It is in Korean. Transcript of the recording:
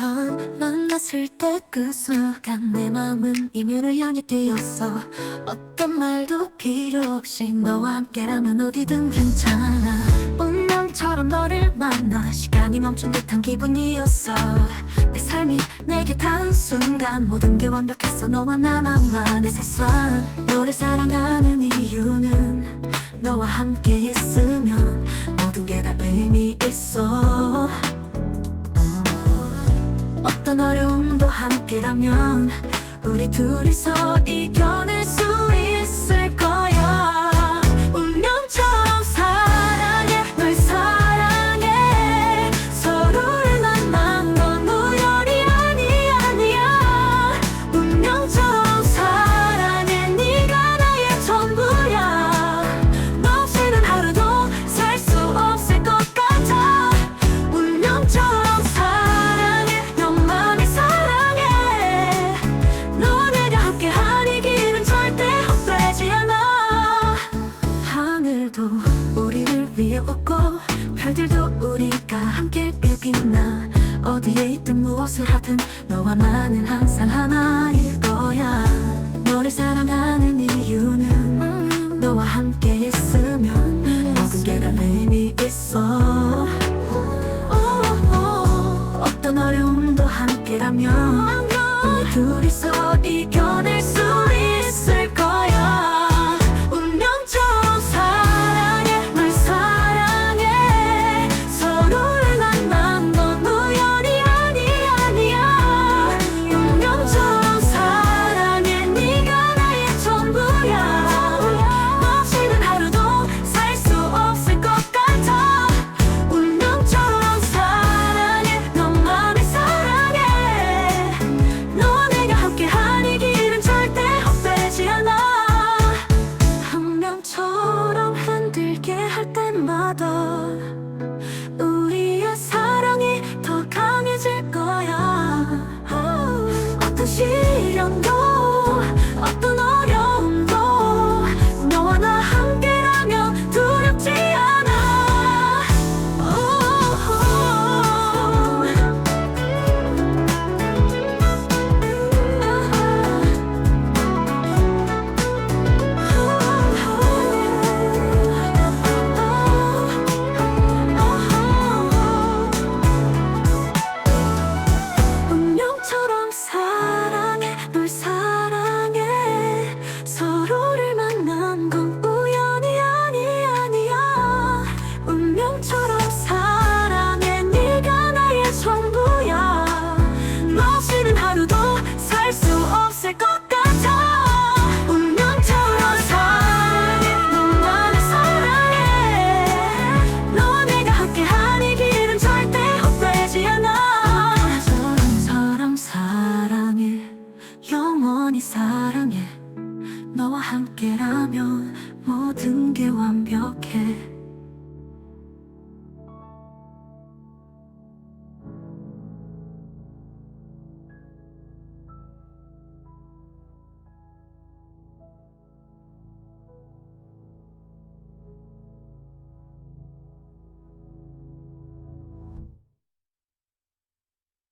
처음 만났을 때 그 순간 내 마음은 이미 우연히 뛰었어. 어떤 말도 필요 없이 너와 함께라면 어디든 괜찮아. 운명처럼 너를 만나 시간이 멈춘 듯한 기분이었어. 내 삶이 내게 닿은 순간 모든 게 완벽했어. 너와 나만만의 세상 너를 사랑하는 이유는 너와 함께 있으면 모든 게 다 의미 있어 함께라면 우리 둘이서 이겨낼 웃고 별들도 우리가 함께 빛나 어디에 있든 무엇을 하든 너와 나는 항상 하나일 거야. 너를 사랑하는 이유는 너와 함께 있으면 모든 게다 의미 있어. 어떤 어려움도 함께라면 우리 둘이서 이겨낼 수